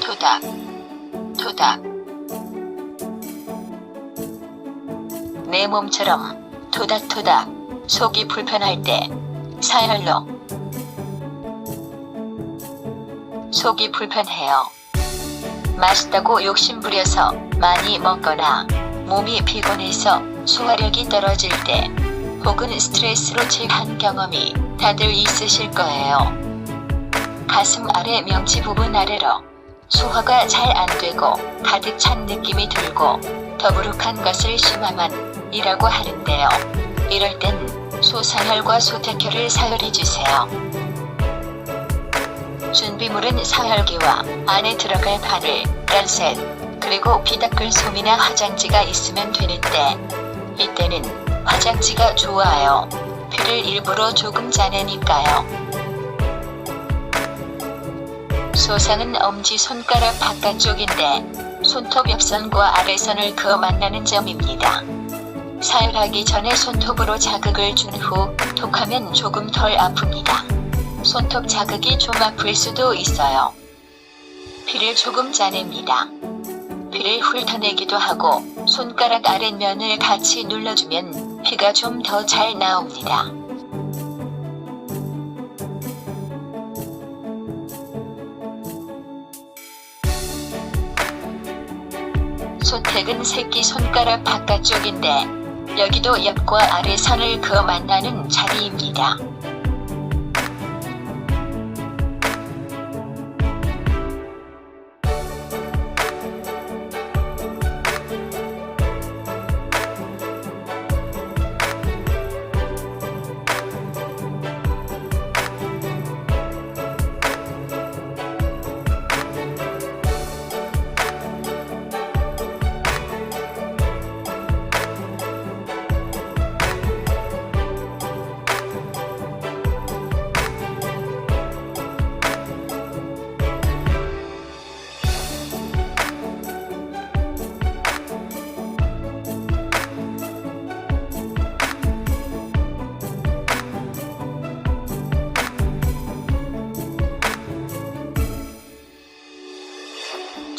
토닥토닥 토닥 내 몸처럼 토닥토닥 속이 불편할 때 사열로 속이 불편해요. 맛있다고 욕심부려서 많이 먹거나 몸이 피곤해서 소화력이 떨어질 때 혹은 스트레스로 체한 경험이 다들 있으실 거예요. 가슴 아래 명치 부분 아래로 소화가 잘 안 되고 가득 찬 느낌이 들고 더부룩한 것을 심하만 이라고 하는데요. 이럴 땐 소사혈과 소태혈을 사혈해 주세요. 준비물은 사혈기와 안에 들어갈 바늘, 란셋, 그리고 피 닦을 솜이나 화장지가 있으면 되는데 이때는 화장지가 좋아요. 피를 일부러 조금 짜내니까요. 소상은 엄지 손가락 바깥쪽인데 손톱 옆선과 아래선을 그어 만나는 점입니다. 사혈하기 전에 손톱으로 자극을 준 후 톡하면 조금 덜 아픕니다. 손톱 자극이 좀 아플 수도 있어요. 피를 조금 짜냅니다. 피를 훑어내기도 하고 손가락 아랫면을 같이 눌러주면 피가 좀 더 잘 나옵니다. 소택은 새끼 손가락 바깥쪽인데 여기도 옆과 아래 선을 그어 만나는 자리입니다.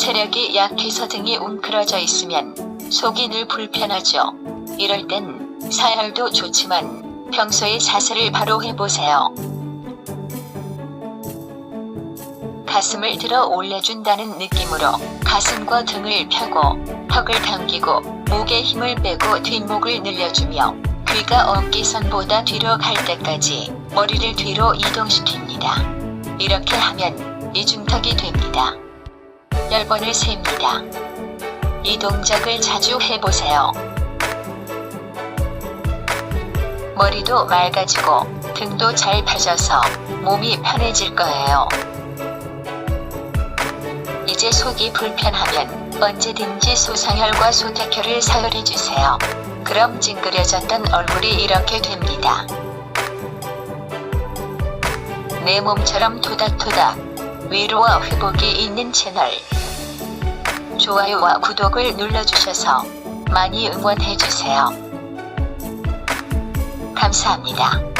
체력이 약해서 등이 웅크러져 있으면 속이 늘 불편하죠. 이럴 땐 사혈도 좋지만 평소에 자세를 바로 해보세요. 가슴을 들어 올려준다는 느낌으로 가슴과 등을 펴고 턱을 당기고 목에 힘을 빼고 뒷목을 늘려주며 귀가 어깨선보다 뒤로 갈 때까지 머리를 뒤로 이동시킵니다. 이렇게 하면 이중턱이 됩니다. 10번을 셉니다. 이 동작을 자주 해보세요. 머리도 맑아지고 등도 잘 펴져서 몸이 편해질 거예요. 이제 속이 불편하면 언제든지 소상혈과 소태혈을 사혈해 주세요. 그럼 찡그려졌던 얼굴이 이렇게 됩니다. 내 몸처럼 토닥토닥 위로와 회복이 있는 채널 좋아요와 구독을 눌러주셔서 많이 응원해주세요. 감사합니다.